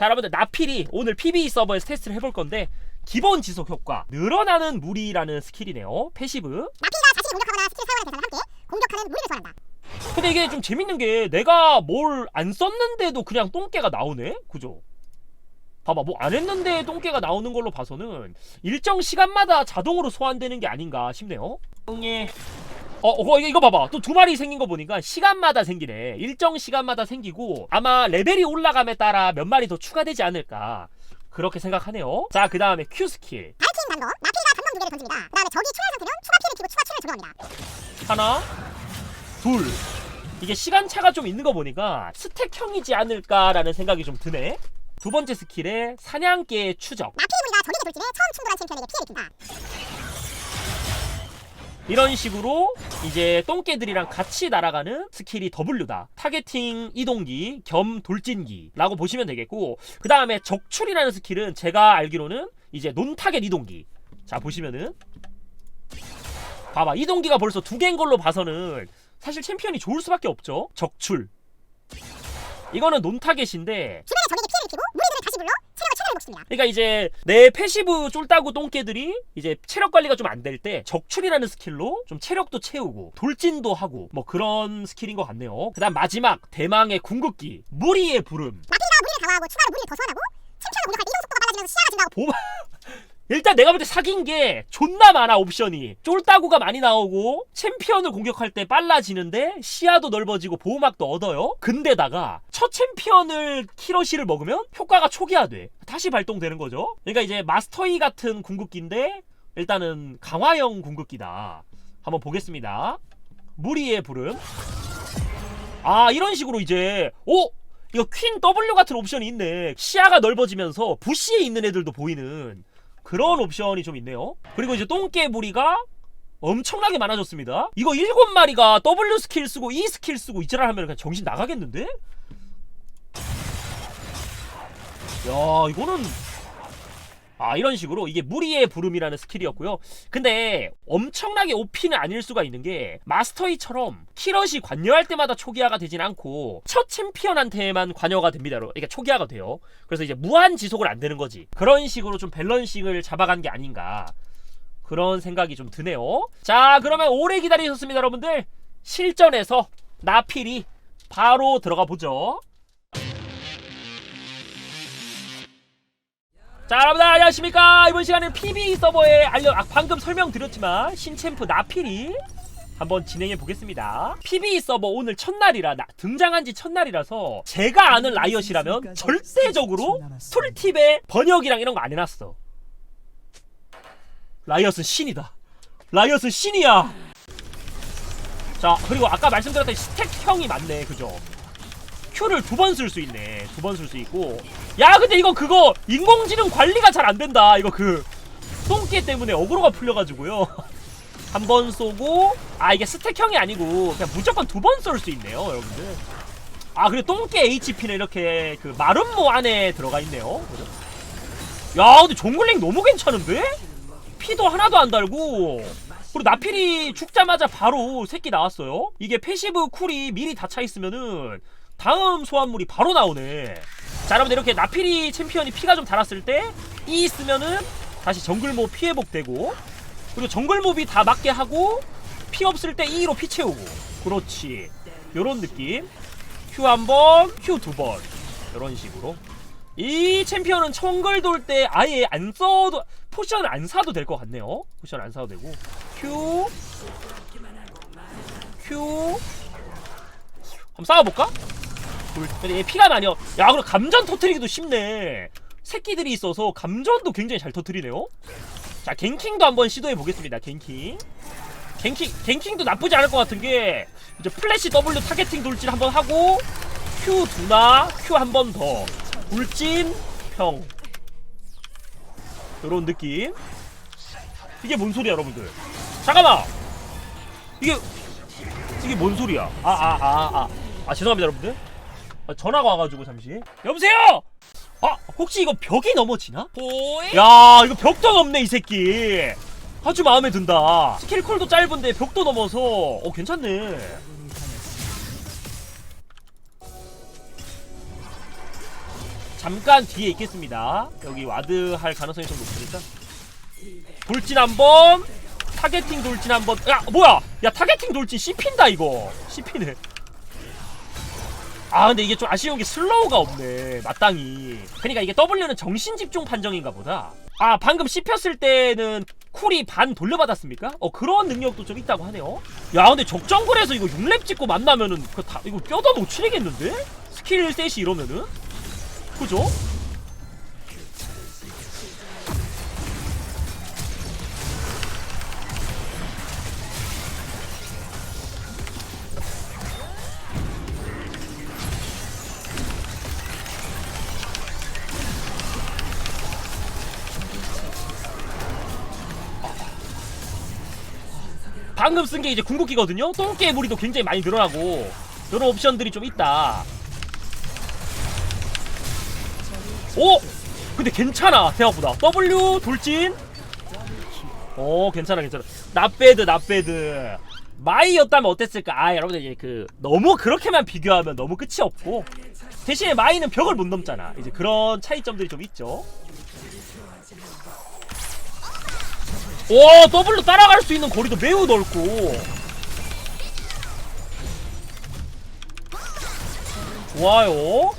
자 여러분들 나필이 오늘 PB 서버에서 테스트를 해볼 건데 기본 지속 효과 늘어나는 무리라는 스킬이네요. 패시브. 나피가 자신이 공격하거나 스킬 사용하는 대상과 함께 공격하는 무리를 소환한다. 근데 이게 좀 재밌는 게 내가 뭘 안 썼는데도 그냥 똥개가 나오네? 그죠? 봐봐 뭐 안 했는데 똥개가 나오는 걸로 봐서는 일정 시간마다 자동으로 소환되는 게 아닌가 싶네요. 똥에 어, 어 이거, 봐봐 또 두 마리 생긴 거 보니까 시간마다 생기네 일정 시간마다 생기고 아마 레벨이 올라감에 따라 몇 마리 더 추가되지 않을까 그렇게 생각하네요 자 그 다음에 Q 스킬 밝힌 단거 나피가 단검 두 개를 던집니다. 그 다음에 적이 충혈 상태면 추가 피해를 키고 추가 칠을 적용합니다. 하나, 둘. 이게 시간차가 좀 있는 거 보니까 스택형이지 않을까라는 생각이 좀 드네. 두 번째 스킬에 사냥개의 추적. 무리가 적에게 돌진해 처음 충돌한 챔피언에게 피해를 입힌다. 이런 식으로 이제 똥개들이랑 같이 날아가는 스킬이 W다. 타겟팅 이동기 겸 돌진기라고 보시면 되겠고 그 다음에 적출이라는 스킬은 제가 알기로는 이제 논타겟 이동기. 자 보시면은 봐봐 이동기가 벌써 두 개인 걸로 봐서는 사실 챔피언이 좋을 수밖에 없죠. 적출. 이거는 논타겟인데 주변에 적에게 피해를 입히고 무리들을 다시 불러 최대로 높습니다. 그러니까 이제 내 패시브 쫄따구 똥개들이 이제 체력 관리가 좀 안 될 때 적출이라는 스킬로 좀 체력도 채우고 돌진도 하고 뭐 그런 스킬인 것 같네요. 그다음 마지막 대망의 궁극기 무리의 부름. 나피가 무리를 강화하고 추가로 무리를 더 소환하고 챔피언을 공격할 때 이동 속도가 빨라지면서 시야가 증가하고 보마 일단 내가 볼 때 사귄 게 존나 많아 옵션이. 쫄따구가 많이 나오고 챔피언을 공격할 때 빨라지는데 시야도 넓어지고 보호막도 얻어요. 근데다가 첫 챔피언을 키러시를 먹으면 효과가 초기화돼. 다시 발동되는 거죠. 그러니까 이제 마스터이 같은 궁극기인데 일단은 강화형 궁극기다. 한번 보겠습니다. 무리의 부름. 아 이런 식으로 이제 오! 이거 퀸 W 같은 옵션이 있네. 시야가 넓어지면서 부시에 있는 애들도 보이는 그런 옵션이 좀 있네요 그리고 이제 똥개 무리가 엄청나게 많아졌습니다 이거 일곱 마리가 W 스킬 쓰고 E 스킬 쓰고 이지랄 하면 그냥 정신 나가겠는데? 야 이거는 아 이런 식으로 이게 무리의 부름이라는 스킬이었고요. 근데 엄청나게 OP는 아닐 수가 있는 게 마스터이처럼 키럿이 관여할 때마다 초기화가 되진 않고 첫 챔피언한테만 관여가 됩니다 그러니까 초기화가 돼요. 그래서 이제 무한 지속을 안 되는 거지. 그런 식으로 좀 밸런싱을 잡아간 게 아닌가. 그런 생각이 좀 드네요. 자 그러면 오래 기다리셨습니다 여러분들. 실전에서 나필이 바로 들어가 보죠 자 여러분들 안녕하십니까? 이번 시간에는 PB 서버에 알려 아, 방금 설명드렸지만 신챔프 나필이 한번 진행해 보겠습니다. PB 서버 오늘 첫날이라 나, 등장한 지 첫날이라서 제가 아는 라이엇이라면 절대적으로 툴팁의 번역이랑 이런 거 안 해놨어. 라이엇은 신이다. 라이엇은 신이야. 자 그리고 아까 말씀드렸던 스택형이 맞네 그죠 Q를 두 번 쓸 수 있네. 두 번 쓸 수 있고. 야 근데 이거 그거 인공지능 관리가 잘 안 된다. 이거 그 똥개 때문에 어그로가 풀려가지고요. 한 번 쏘고. 아 이게 스택형이 아니고 그냥 무조건 두 번 쏠 수 있네요 여러분들. 아 그리고 똥개 HP는 이렇게 그 마름모 안에 들어가 있네요. 그죠? 야 근데 종글링 너무 괜찮은데? 피도 하나도 안 달고. 그리고 나필이 죽자마자 바로 새끼 나왔어요. 이게 패시브 쿨이 미리 다 차 있으면은 다음 소환물이 바로 나오네. 자 여러분들 이렇게 나필이 챔피언이 피가 좀 달았을 때 E 쓰면은 다시 정글몹 피해복 되고 그리고 정글몹이 다 맞게 하고 피 없을 때 E로 피 채우고. 그렇지. 요런 느낌. Q 한번 Q 두번. 요런 식으로. 이 챔피언은 청글 돌 때 아예 안 써도 포션을 안 사도 될 것 같네요. 포션 안 사도 되고. Q. Q. 한번 싸워볼까? 둘. 근데 얘 피가 많이 야 그리고 감전 터트리기도 쉽네. 새끼들이 있어서 감전도 굉장히 잘 터트리네요. 자 갱킹도 한번 시도해 보겠습니다 갱킹. 갱킹 갱킹도 나쁘지 않을 것 같은 게 이제 플래시 W 타겟팅 돌진 한번 하고 Q 두나 Q 한 번 더. 돌진 평. 요런 느낌. 이게 뭔 소리야 여러분들? 잠깐만! 이게 이게 뭔 소리야? 아 아 아 아. 아 죄송합니다 여러분들 아, 전화가 와가지고 잠시. 여보세요? 아 혹시 이거 벽이 넘어지나? 야 이거 벽도 넘네 이 새끼. 아주 마음에 든다. 스킬콜도 짧은데 벽도 넘어서. 어 괜찮네. 잠깐 뒤에 있겠습니다. 여기 와드 할 가능성이 좀 높으니까. 돌진 한번. 타겟팅 돌진 한번. 야 뭐야? 야 타겟팅 돌진 씹힌다 이거. 씹히네 아 근데 이게 좀 아쉬운 게 슬로우가 없네 마땅히 그러니까 이게 W는 정신 집중 판정인가 보다 아 방금 씹혔을 때는 쿨이 반 돌려받았습니까? 어 그런 능력도 좀 있다고 하네요 야 근데 적정글에서 이거 6렙 찍고 만나면은 그 다, 이거 뼈다 놓치겠는데? 스킬 셋이 이러면은 그죠? 방금 쓴 게 이제 궁극기거든요. 똥개 무리도 굉장히 많이 늘어나고 이런 옵션들이 좀 있다. 오! 근데 괜찮아 생각보다. W 돌진. 오 괜찮아 괜찮아. 나배드 나배드. 마이였다면 어땠을까? 아 여러분들 이제 그 너무 그렇게만 비교하면 너무 끝이 없고 대신에 마이는 벽을 못 넘잖아. 이제 그런 차이점들이 좀 있죠. 오 더블로 따라갈 수 있는 거리도 매우 넓고. 좋아요.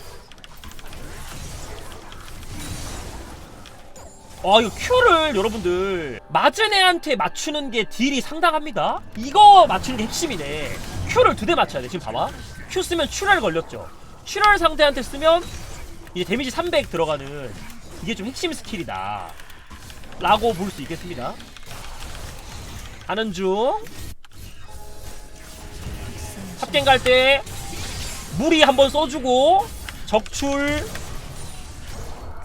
아 이거 Q를 여러분들 맞은 애한테 맞추는 게 딜이 상당합니다. 이거 맞추는 게 핵심이네. Q를 두 대 맞춰야 돼 지금 봐봐. Q 쓰면 출혈 걸렸죠. 출혈 상대한테 쓰면 이제 데미지 300 들어가는 이게 좀 핵심 스킬이다. 라고 볼 수 있겠습니다 가는 중. 합갱 갈 때 무리 한번 써주고 적출.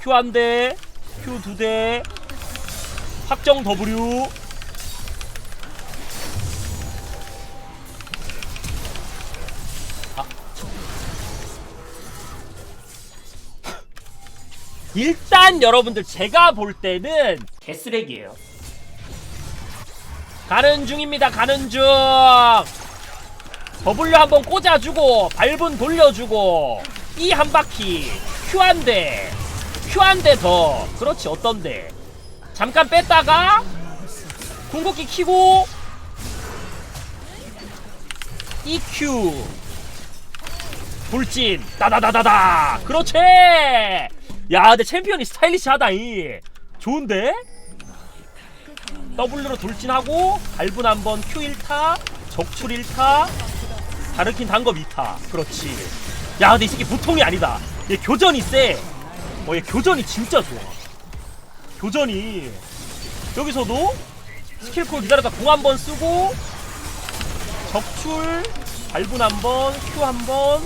Q 한대 Q 두대 확정 W. 아. 일단 여러분들 제가 볼 때는 개쓰레기예요 가는 중입니다. 가는 중. W 한번 꽂아주고 밟은 돌려주고 E 한 바퀴 Q 한대 Q 한대 더. 그렇지 어떤데? 잠깐 뺐다가 궁극기 키고 EQ 돌진. 따다다다다. 그렇지! 야 근데 챔피언이 스타일리시하다 이. 좋은데 W로 돌진하고 밟은 한번 Q 1타 적출 1타 다르킨 단검 2타. 그렇지. 야 근데 이 새끼 보통이 아니다. 얘 교전이 쎄어얘 교전이 진짜 좋아. 교전이. 여기서도 스킬콜 기다렸다 공 한 번 쓰고 적출 밟은 한번 Q 한번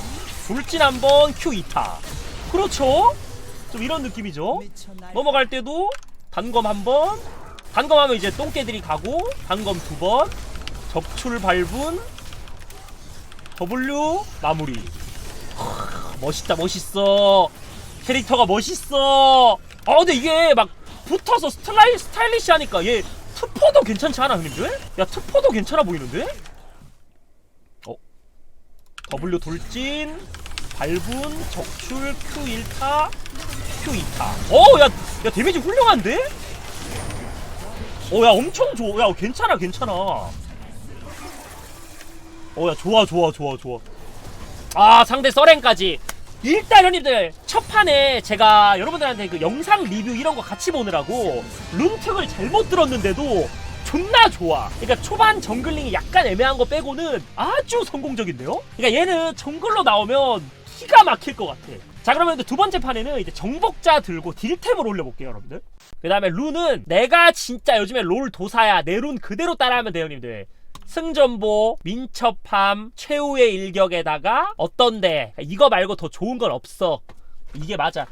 돌진 한번 Q 2타. 그렇죠? 좀 이런 느낌이죠? 넘어갈 때도 단검 한번 단검하면 이제 똥개들이 가고 단검 두 번 적출 밟은 W 마무리 하, 멋있다 멋있어 캐릭터가 멋있어 아 근데 이게 막 붙어서 스타일, 스타일리시 하니까 얘 투포도 괜찮지 않아 형님들? 야 투포도 괜찮아 보이는데? 어 W 돌진 밟은 적출 Q 1타 Q 2타 어야 야 데미지 훌륭한데? 어 야 엄청 좋아. 야 괜찮아 괜찮아. 어 야 좋아 좋아 좋아 좋아. 아 상대 서렌까지. 일단 형님들 첫 판에 제가 여러분들한테 그 영상 리뷰 이런 거 같이 보느라고 룬특을 잘못 들었는데도 존나 좋아. 그러니까 초반 정글링이 약간 애매한 거 빼고는 아주 성공적인데요? 그러니까 얘는 정글로 나오면 기가 막힐 것 같아 자 그러면 두 번째 판에는 이제 정복자 들고 딜템을 올려볼게요 여러분들. 그 다음에 룬은 내가 진짜 요즘에 롤 도사야. 내 룬 그대로 따라하면 돼요 형님들. 승전보, 민첩함, 최후의 일격에다가 어떤데? 이거 말고 더 좋은 건 없어. 이게 맞아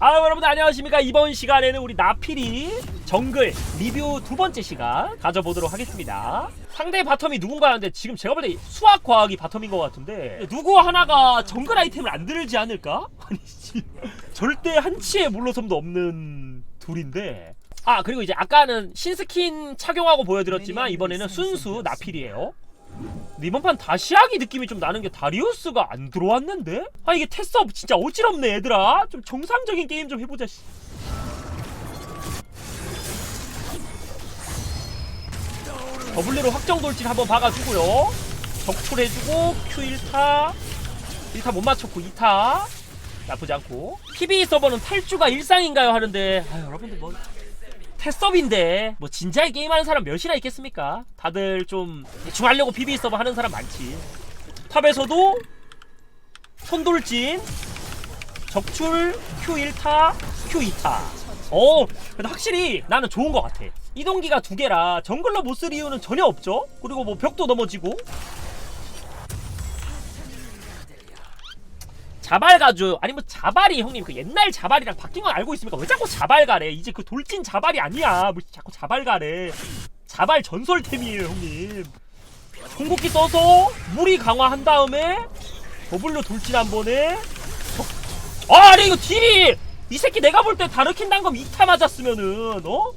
아 여러분들 안녕하십니까? 이번 시간에는 우리 나필이 정글 리뷰 두 번째 시간 가져보도록 하겠습니다. 상대 바텀이 누군가 하는데 지금 제가 볼 때 수학 과학이 바텀인 것 같은데 누구 하나가 정글 아이템을 안 들지 않을까? 아니 씨. 절대 한치의 물러섬도 없는 둘인데. 아 그리고 이제 아까는 신스킨 착용하고 보여드렸지만 이번에는 순수 나필이에요 이번 판 다시아기 느낌이 좀 나는 게 다리우스가 안 들어왔는데? 아 이게 테스업 진짜 어지럽네 얘들아. 좀 정상적인 게임 좀 해보자 씨. W로 확정 돌진 한번 박아주고요. 적출해주고 Q 1타. 1타 못 맞췄고 2타. 나쁘지 않고. PB 서버는 탈주가 일상인가요? 하는데. 아유 여러분들 뭐 테스업인데 뭐 진지하게 게임하는 사람 몇이나 있겠습니까? 다들 좀 대충 하려고 PB 서버 하는 사람 많지. 탑에서도 손돌진 적출 Q1타 Q2타. 어 근데 확실히 나는 좋은 것 같아. 이동기가 두 개라 정글러 못 쓸 이유는 전혀 없죠? 그리고 뭐 벽도 넘어지고 자발 가죠 아니 뭐 자발이 형님 그 옛날 자발이랑 바뀐 건 알고 있습니까? 왜 자꾸 자발 가래? 이제 그 돌진 자발이 아니야. 뭐 자꾸 자발 가래. 자발 전설템이에요 형님. 궁극기 써서 무리 강화한 다음에 더블로 돌진 한 번에 어? 아 아니 이거 딜이! 이 새끼 내가 볼 때 다르킨 단검 2타 맞았으면은 어?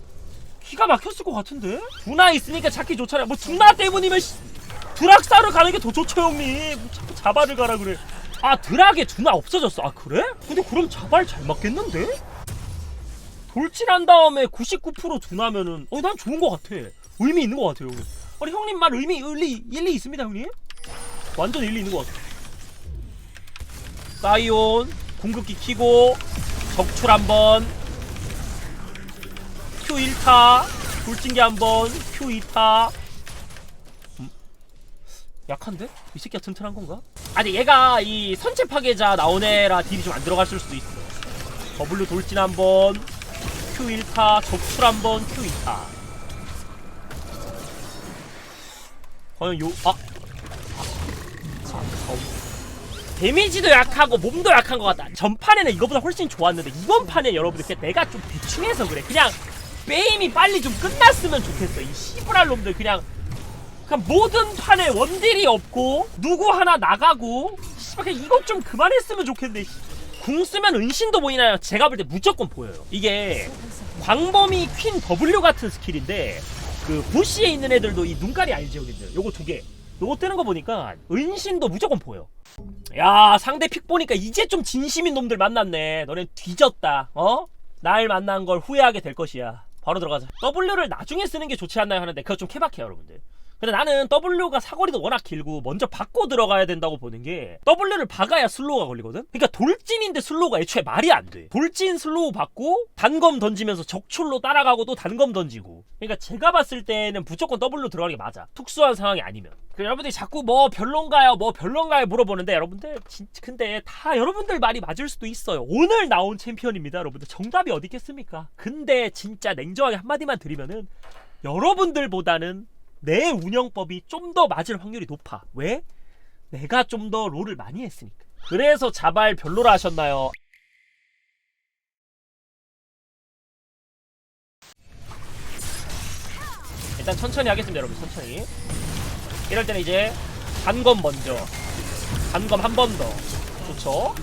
기가 막혔을 것 같은데? 두나 있으니까 찾기 좋잖아요 뭐 두나 때문이면 씨, 드락사를 가는 게 더 좋죠 형님. 뭐 자꾸 자발을 가라 그래 아 드락에 두나 없어졌어 아 그래? 근데 그럼 자발 잘 맞겠는데? 돌진한 다음에 99% 두나면은 어난 좋은 것 같아 의미 있는 것 같아요 아니 형님 말 의미 일리 일리 있습니다 형님 완전 일리 있는 것 같아 사이온 궁극기 키고 적출 한번 Q 1타 돌진기 한번 Q 2타 음? 약한데? 이 새끼가 튼튼한 건가? 아니 얘가 이 선체 파괴자 나오네라 딜이 좀 안 들어갔을 수도 있어 W 돌진 한번 Q 1타 적출 한번 Q 2타 과연 요 아. 아, 아, 어. 데미지도 약하고 몸도 약한 것 같다. 전판에는 이거보다 훨씬 좋았는데 이번 판에 여러분들 그냥 내가 좀 대충해서 그래. 그냥 게임이 빨리 좀 끝났으면 좋겠어. 이 씨부랄 놈들 그냥 그냥 모든 판에 원딜이 없고 누구 하나 나가고 씨발 이것 좀 그만했으면 좋겠네. 궁 쓰면 은신도 보이나요? 제가 볼 때 무조건 보여요. 이게 광범위 퀸 W 같은 스킬인데 그 부시에 있는 애들도 이 눈깔이 알죠, 우리들. 요거 두 개. 요거 뜨는 거 보니까 은신도 무조건 보여. 야 상대 픽 보니까 이제 좀 진심인 놈들 만났네 너넨 뒤졌다 어? 날 만난 걸 후회하게 될 것이야 바로 들어가자 W를 나중에 쓰는 게 좋지 않나요 하는데 그거 좀 케바케요 여러분들 근데 나는 W가 사거리도 워낙 길고 먼저 받고 들어가야 된다고 보는 게 W를 박아야 슬로우가 걸리거든? 그러니까 돌진인데 슬로우가 애초에 말이 안 돼. 돌진 슬로우 받고 단검 던지면서 적출로 따라가고 또 단검 던지고. 그러니까 제가 봤을 때는 무조건 W 들어가는 게 맞아. 특수한 상황이 아니면. 그 여러분들이 자꾸 뭐 별론가요? 뭐 별론가요? 물어보는데 여러분들 진짜 근데 다 여러분들 말이 맞을 수도 있어요. 오늘 나온 챔피언입니다, 여러분들. 정답이 어디 있겠습니까? 근데 진짜 냉정하게 한마디만 드리면은 여러분들보다는 내 운영법이 좀 더 맞을 확률이 높아. 왜? 내가 좀 더 롤을 많이 했으니까. 그래서 자발 별로라 하셨나요? 일단 천천히 하겠습니다, 여러분. 천천히. 이럴 때는 이제 단검 먼저. 단검 한 번 더. 좋죠?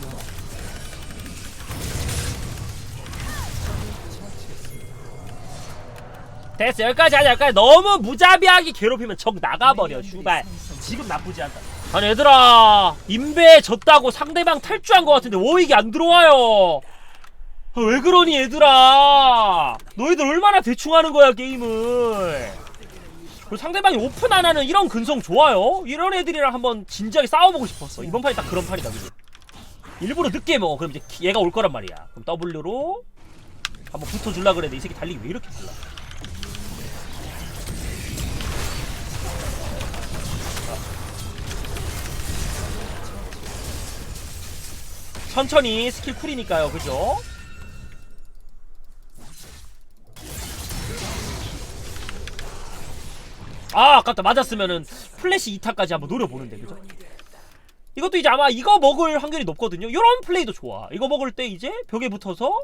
됐어 여기까지 하자 여기까지. 너무 무자비하게 괴롭히면 적 나가버려 슈발. 지금 나쁘지 않다. 아니 얘들아 인베 졌다고 상대방 탈주한 것 같은데 워익이 안 들어와요. 아, 왜 그러니 얘들아? 너희들 얼마나 대충 하는 거야 게임을? 상대방이 오픈 안 하는 이런 근성 좋아요? 이런 애들이랑 한번 진지하게 싸워보고 싶었어. 이번 판이 딱 그런 판이다 그지? 일부러 늦게 먹어. 그럼 이제 얘가 올 거란 말이야. 그럼 W로 한번 붙어줄라 그랬는데 이 새끼 달리기 왜 이렇게 달라 천천히 스킬 쿨이니까요. 그죠? 아 아깝다. 맞았으면은 플래시 2타까지 한번 노려보는데 그죠? 이것도 이제 아마 이거 먹을 확률이 높거든요. 이런 플레이도 좋아. 이거 먹을 때 이제 벽에 붙어서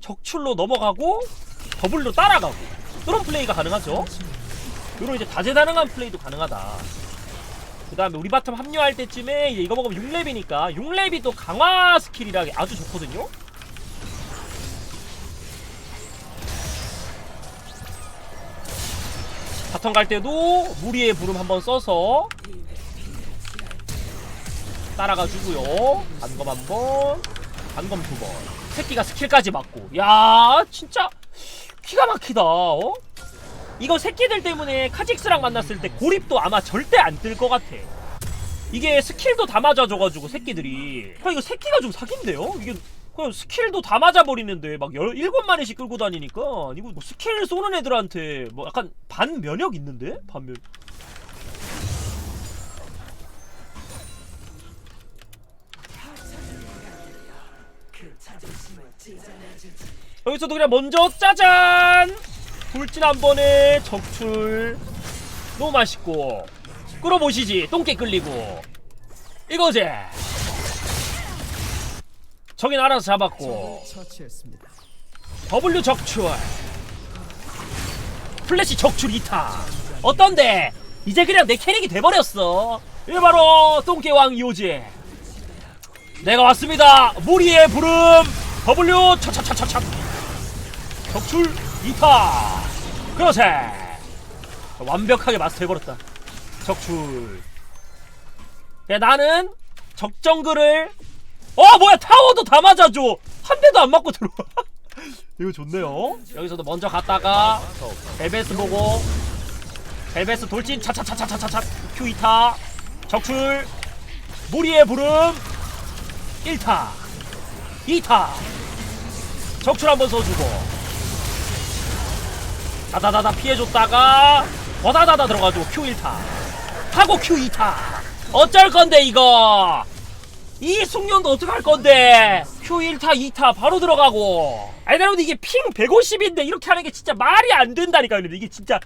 적출로 넘어가고 더블로 따라가고. 이런 플레이가 가능하죠? 이런 이제 다재다능한 플레이도 가능하다 그 다음에 우리 바텀 합류할 때쯤에 이제 이거 먹으면 6렙이니까 6렙이 또 강화 스킬이라 아주 좋거든요 바텀 갈 때도 무리의 부름 한번 써서 따라가 주고요. 단검 한 번, 단검 두 번. 새끼가 스킬까지 맞고. 야, 진짜 기가 막히다. 어? 이거 새끼들 때문에 카직스랑 만났을 때 고립도 아마 절대 안 뜰 것 같아. 이게 스킬도 다 맞아줘가지고 새끼들이. 형 이거 새끼가 좀 사기인데요? 이게 그냥 스킬도 다 맞아버리는데 막 열, 일곱 마리씩 끌고 다니니까 이거 뭐 스킬 쏘는 애들한테 뭐 약간 반 면역 있는데? 반면. 여기서도 그냥 먼저 짜잔 돌진 한 번에 적출. 너무 맛있고. 끌어보시지. 똥개 끌리고. 이거지. 저긴 알아서 잡았고. W 적출. 플래시 적출 2타. 어떤데? 이제 그냥 내 캐릭이 돼버렸어. 이게 바로 똥개왕 이오지. 내가 왔습니다. 무리의 부름. W 차차차차차. 적출 2타! 그렇지 완벽하게 마스터해버렸다. 적출. 야 나는 적정글을 어 뭐야 타워도 다 맞아줘! 한 대도 안 맞고 들어와. 이거 좋네요. 여기서도 먼저 갔다가 벨베스 보고 벨베스 돌진 차차차차차차차 2타. 적출. 무리의 부름. 1타. 2타. 적출 한번 써주고 다다다다 피해줬다가 더다다다 들어가지고 Q 1타. 하고 Q 2타. 어쩔 건데 이거? 이 숙련도 어떡할 건데? Q 1타 2타 바로 들어가고. 아니 여러분 이게 핑 150인데 이렇게 하는 게 진짜 말이 안 된다니까요 근데 이게 진짜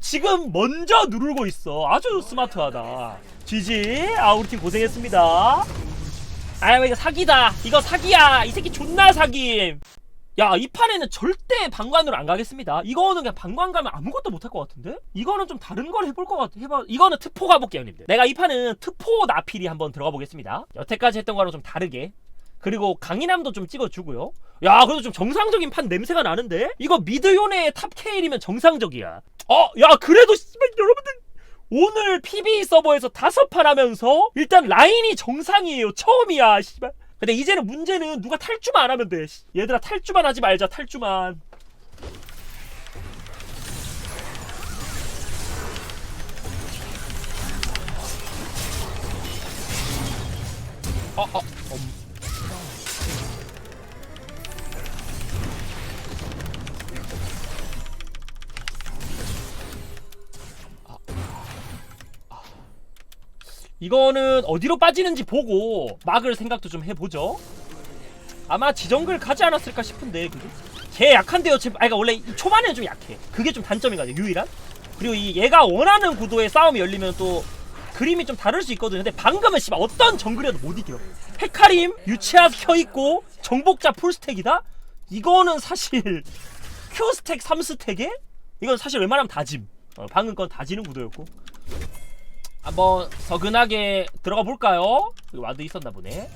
지금 먼저 누르고 있어. 아주 스마트하다. GG 아 우리 팀 고생했습니다. 아유 이거 사기다. 이거 사기야. 이 새끼 존나 사김 야 이 판에는 절대 방관으로 안 가겠습니다. 이거는 그냥 방관 가면 아무것도 못할 것 같은데? 이거는 좀 다른 걸 해볼 것 같아 해봐 이거는 특포 가볼게요 형님들. 내가 이 판은 특포 나필이 한번 들어가 보겠습니다. 여태까지 했던 거랑 좀 다르게. 그리고 강인함도 좀 찍어주고요. 야 그래도 좀 정상적인 판 냄새가 나는데? 이거 미드요네의 탑 케일이면 정상적이야. 어 야 그래도 씨발 여러분들 오늘 PB 서버에서 다섯 판 하면서 일단 라인이 정상이에요. 처음이야. 씨발. 근데 이제는 문제는 누가 탈주만 안 하면 돼. 씨. 얘들아 탈주만 하지 말자. 탈주만. 어, 어, 이거는 어디로 빠지는지 보고 막을 생각도 좀 해보죠. 아마 지정글 가지 않았을까 싶은데 그게 걔 약한데요. 지금 아이가 원래 이 초반에는 좀 약해. 그게 좀 단점인 것 같아요. 유일한. 그리고 이 얘가 원하는 구도의 싸움이 열리면 또 그림이 좀 다를 수 있거든요. 근데 방금은 씨발 어떤 정글이라도 못 이겨. 헤카림 유치아 켜 있고 정복자 풀스택이다. 이거는 사실 Q 스택 3 스택에 이건 사실 웬만하면 다짐. 어, 방금 건 다지는 구도였고. 한번 서근하게 들어가 볼까요? 여기 와드 있었나 보네.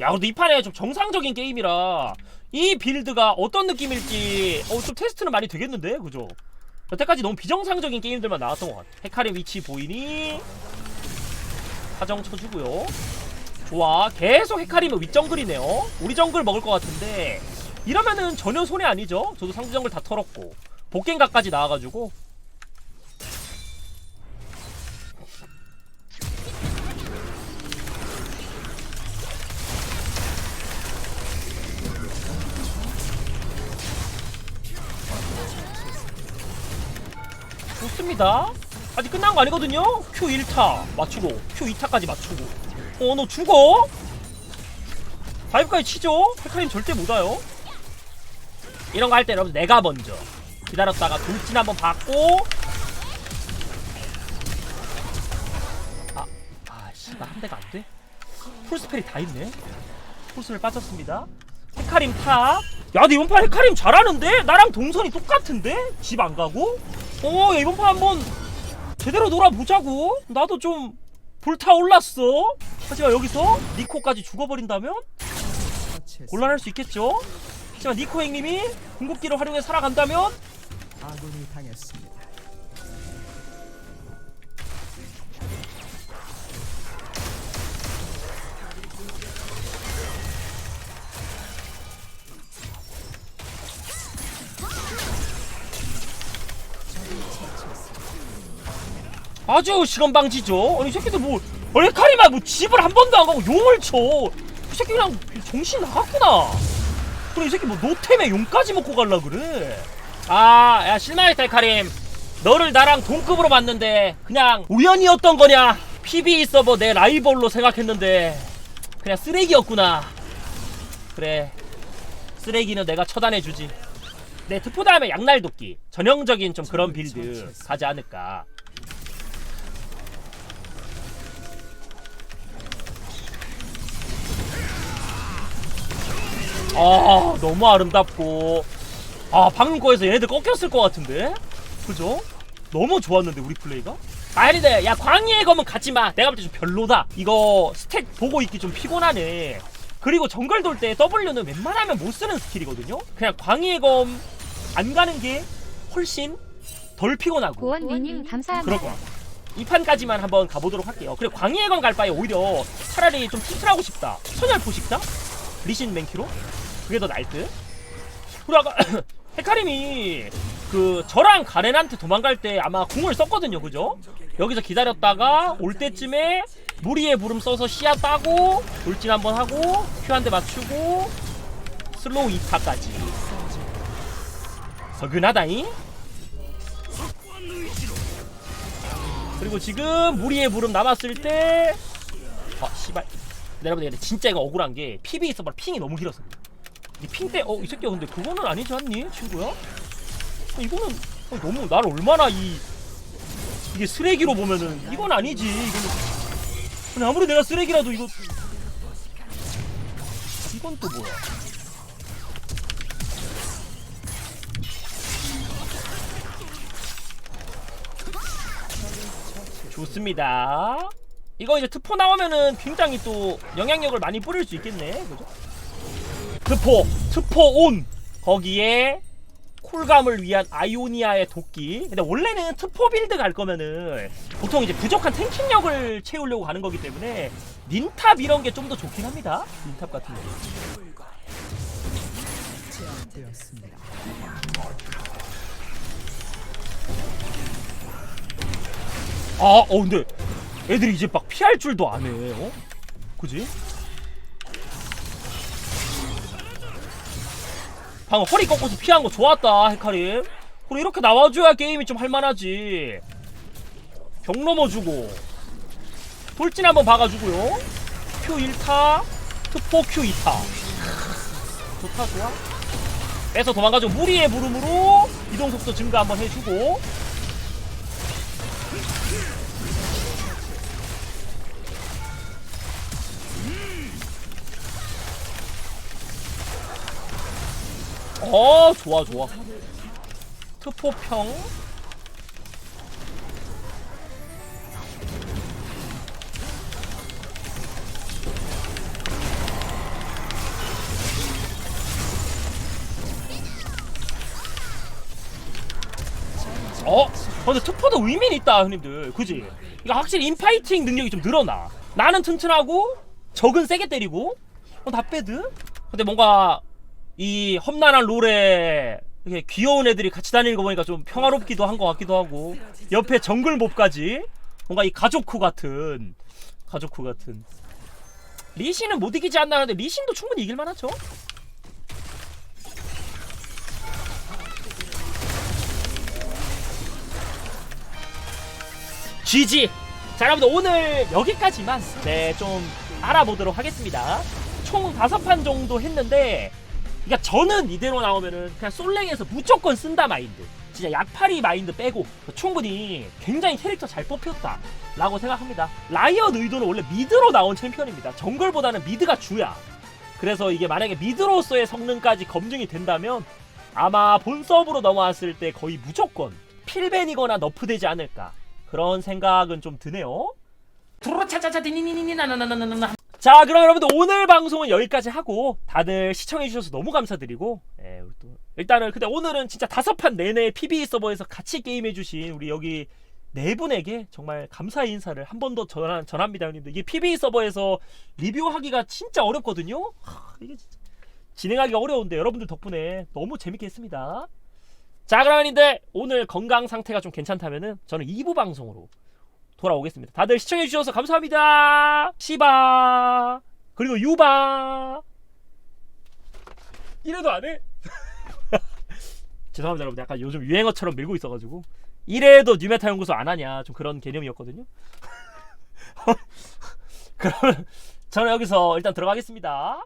야, 근데 이 판에 좀 정상적인 게임이라 이 빌드가 어떤 느낌일지 어, 좀 테스트는 많이 되겠는데, 그죠? 여태까지 너무 비정상적인 게임들만 나왔던 것 같아. 헤카림 위치 보이니? 사정 쳐주고요. 좋아, 계속 헤카림은 윗정글이네요. 우리 정글 먹을 것 같은데 이러면은 전혀 손해 아니죠? 저도 상대 정글 다 털었고 복갱각까지 나와가지고 좋습니다. 아직 끝난 거 아니거든요. Q 1타 맞추고 Q 2타까지 맞추고. 어 너 죽어? 바이브까지 치죠. 헤카림 절대 못 와요. 이런 거 할 때 여러분 내가 먼저 기다렸다가 돌진 한번 받고. 아, 아 씨발 한 대가 안 돼. 풀스펠이 다 있네. 풀스펠 빠졌습니다. 헤카림 탑. 야, 근데 이번 판 헤카림 잘하는데? 나랑 동선이 똑같은데? 집 안 가고? 어, 야, 이번 판 한번 제대로 놀아보자고. 나도 좀 불타올랐어. 하지만 여기서 니코까지 죽어버린다면. 곤란할 수 있겠죠? 하지만 니코 형님이 궁극기를 활용해 살아간다면 아군이 당했습니다. 아주 시건방지죠. 아니 이 새끼들 뭐 얼카리만 뭐 집을 한 번도 안 가고 용을 쳐. 이 새끼 그냥 정신 나갔구나. 그래 이 새끼 뭐 노템에 용까지 먹고 갈라 그래. 아, 야 실망했다 헤카림. 너를 나랑 동급으로 봤는데 그냥 우연이었던 거냐? PB 서버 내 라이벌로 생각했는데 그냥 쓰레기였구나. 그래. 쓰레기는 내가 처단해주지. 내 특포 다음에 양날 돕기. 전형적인 좀 그런 빌드 가지 않을까. 아 너무 아름답고 아 방금 거에서 얘네들 꺾였을 것 같은데 그죠? 너무 좋았는데 우리 플레이가? 아니네 야 광희의 검은 가지마 내가 볼 때 좀 별로다 이거 스택 보고 있기 좀 피곤하네 그리고 정글 돌 때 W는 웬만하면 못 쓰는 스킬이거든요 그냥 광희의 검 안 가는 게 훨씬 덜 피곤하고 고원리님 감사합니다. 그럴 것 같아. 이 판까지만 한번 가보도록 할게요. 그리고 광희의건 갈 바에 오히려 차라리 좀 튼튼하고 싶다. 선열 포식자? 리신 맨키로? 그게 더 듯? 그리고 아까 헤카림이 그 저랑 가렌한테 도망갈 때 아마 궁을 썼거든요. 그죠? 여기서 기다렸다가 올 때쯤에 무리의 부름 써서 시야 따고 돌진 한번 하고 큐 한 대 맞추고 슬로우 2타까지 서근하다잉? 그리고 지금 무리의 부름 남았을 때 아, 씨발. 근데 진짜 이거 억울한 게 PB 서버 핑이 너무 길었어. 이핑 때, 어, 이 새끼야, 근데 그거는 아니지 않니, 친구야? 어, 이거는 어, 너무 나를 얼마나 이 이게 쓰레기로 보면은 이건 아니지. 아니, 아무리 내가 쓰레기라도 이거 이건 또 뭐야? 좋습니다. 이거 이제 트포 나오면은 굉장히 또 영향력을 많이 뿌릴 수 있겠네. 그죠? 트포, 트포 온! 거기에 쿨감을 위한 아이오니아의 도끼. 근데 원래는 트포 빌드 갈 거면은 보통 이제 부족한 탱킹력을 채우려고 가는 거기 때문에 닌탑 이런 게 좀 더 좋긴 합니다. 닌탑 같은 거. 아, 어, 근데 애들이 이제 막 피할 줄도 안 해. 어? 그지? 방금 허리 꺾어서 피한 거 좋았다, 헤카림. 그리고 이렇게 나와줘야 게임이 좀 할만하지. 벽 넘어주고. 돌진 한번 박아주고요. Q 1타, 트포 Q 2타. 좋다, 좋아. 빼서 도망가죠. 무리의 부름으로 이동 속도 증가 한번 해주고. 어 좋아 좋아 트포평 어? 근데 트포도 의미는 있다 형님들 그지? 이거 확실히 인파이팅 능력이 좀 늘어나 나는 튼튼하고 적은 세게 때리고 어, 다 빼드? 근데 뭔가 이 험난한 롤에 이렇게 귀여운 애들이 같이 다니는 거 보니까 좀 평화롭기도 한 것 같기도 하고 옆에 정글 몹까지 뭔가 이 가족쿠 같은 가족쿠 같은. 리신은 못 이기지 않나 하는데 리신도 충분히 이길만 하죠? GG 자 여러분들 오늘 여기까지만 네 좀 알아보도록 하겠습니다. 총 다섯 판 정도 했는데 그러니까 저는 이대로 나오면은 그냥 솔랭에서 무조건 쓴다 마인드. 진짜 약팔이 마인드 빼고 충분히 굉장히 캐릭터 잘 뽑혔다. 라고 생각합니다. 라이엇 의도는 원래 미드로 나온 챔피언입니다. 정글보다는 미드가 주야. 그래서 이게 만약에 미드로서의 성능까지 검증이 된다면 아마 본 서브로 넘어왔을 때 거의 무조건 필벤이거나 너프되지 않을까. 그런 생각은 좀 드네요. 두루차차차 디니니니나나나나나나 자 그럼 여러분들 오늘 방송은 여기까지 하고 다들 시청해주셔서 너무 감사드리고 예, 또 일단은 근데 오늘은 진짜 다섯 판 내내 PB 서버에서 같이 게임해주신 우리 여기 네 분에게 정말 감사의 인사를 한 번더 전합니다 형님들. 이게 PB 서버에서 리뷰하기가 진짜 어렵거든요? 하, 이게 진짜 진행하기가 어려운데 여러분들 덕분에 너무 재밌게 했습니다. 자 그럼 형님들 오늘 건강 상태가 좀 괜찮다면은 저는 2부 방송으로 돌아오겠습니다. 다들 시청해주셔서 감사합니다. 시바 그리고 유바 이래도 안 해? 죄송합니다 여러분 약간 요즘 유행어처럼 밀고 있어가지고 이래도 뉴메타 연구소 안 하냐 좀 그런 개념이었거든요. 그러면 저는 여기서 일단 들어가겠습니다.